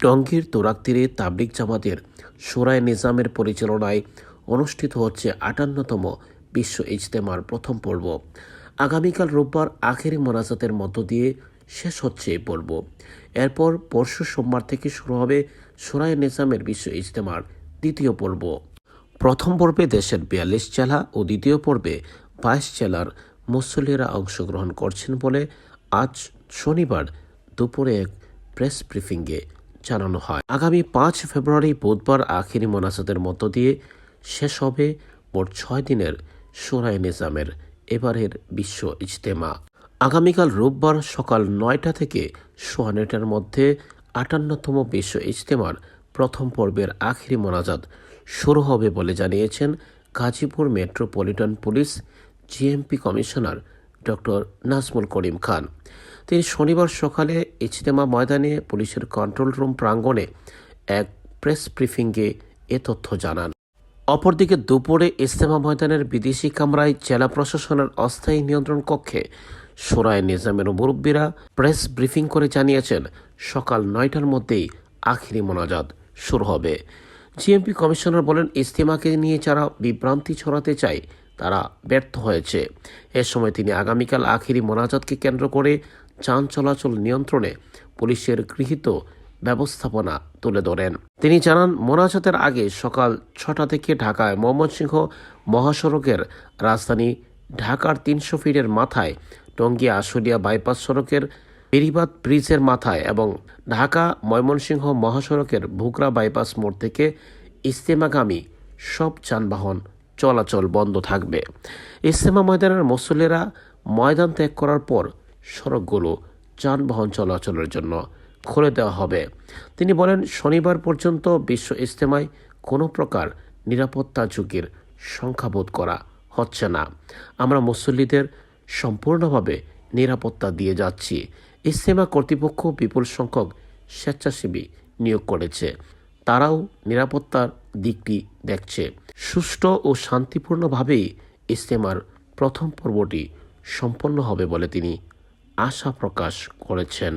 টঙ্গীর তোরাকতীরে তাবলিক জামাতের সোরায় নিজামের পরিচালনায় অনুষ্ঠিত হচ্ছে আটান্নতম বিশ্ব ইজতেমার প্রথম পর্ব। আগামীকাল রোববার আখেরি মোনাজাতের মধ্য দিয়ে শেষ হচ্ছে এই পর্ব। এরপর পরশু সোমবার থেকে শুরু হবে সোরায় নিজামের বিশ্ব ইজতেমার দ্বিতীয় পর্ব। প্রথম পর্বে দেশের বিয়াল্লিশ জেলা ও দ্বিতীয় পর্বে বাইশ জেলার মুসল্লিরা অংশগ্রহণ করছেন বলে আজ শনিবার দুপুরে এক প্রেস ব্রিফিংয়ে জানানো হয়। আগামী পাঁচ ফেব্রুয়ারি বুধবার আখিরি মোনাজাতের মধ্য দিয়ে শেষ হবে মোট ছয় দিনের সোরায় নিজামের, এবারের বিশ্ব ইজতেমা। আগামীকাল রোববার সকাল নয়টা থেকে সোয়া মধ্যে আটান্নতম বিশ্ব ইজতেমার প্রথম পর্বের আখিরি মোনাজাত শুরু হবে বলে জানিয়েছেন Gazipur metropolitan police GMP commissioner doctor Nazmul Karim Khan. তিনি শনিবার সকালে ইজতেমা ময়দানে পুলিশের কন্ট্রোল রুম প্রাঙ্গণে এক প্রেস ব্রিফিংয়ে এ তথ্য জানান। অপরদিকে দুপুরে ইজতেমা ময়দানের বিদেশি কামরায় জেলা প্রশাসনের অস্থায়ী নিয়ন্ত্রণ কক্ষে সোরায় নিজামের মুরব্বীরা প্রেস ব্রিফিং করে জানিয়েছেন, সকাল নয়টার মধ্যেই আখিরি মোনাজাত শুরু হবে। জিএমপি কমিশনার বলেন, ইজতেমাকে নিয়ে যারা বিভ্রান্তি ছড়াতে চায়, তারা ব্যর্থ হয়েছে। এ সময় তিনি আগামীকাল আখিরি মোনাজাতকে কেন্দ্র করে যান চলাচল নিয়ন্ত্রণে পুলিশের গৃহীত ব্যবস্থাপনা তুলে ধরেন। তিনি জানান, মোনাজাতের আগে সকাল ছটা থেকে ঢাকায় ময়মনসিংহ মহাসড়কের রাজধানী ঢাকার তিনশো ফিটের মাথায় টঙ্গী আশুলিয়া বাইপাস সড়কের বেরিবাদ ব্রিজের মাথায় এবং ঢাকা ময়মনসিংহ মহাসড়কের ভুগরা বাইপাস মোড় থেকে ইস্তেমাগামী সব যানবাহন চলাচল বন্ধ থাকবে। ইস্তেমা ময়দানের মুসল্লিরা ময়দান ত্যাগ করার পর সড়কগুলো যানবাহন চলাচলের জন্য খুলে দেওয়া হবে। তিনি বলেন, শনিবার পর্যন্ত বিশ্ব ইজতেমায় কোনো প্রকার নিরাপত্তা ঝুঁকির সংখ্যাবোধ করা হচ্ছে না। আমরা মুসল্লিদের সম্পূর্ণভাবে নিরাপত্তা দিয়ে যাচ্ছি। ইজতেমা কর্তৃপক্ষ বিপুল সংখ্যক স্বেচ্ছাসেবী নিয়োগ করেছে। তারাও নিরাপত্তার দিকটি দেখছে। সুষ্ঠু ও শান্তিপূর্ণভাবেই ইজতেমার প্রথম পর্বটি সম্পন্ন হবে বলে তিনি আশা প্রকাশ করেছেন।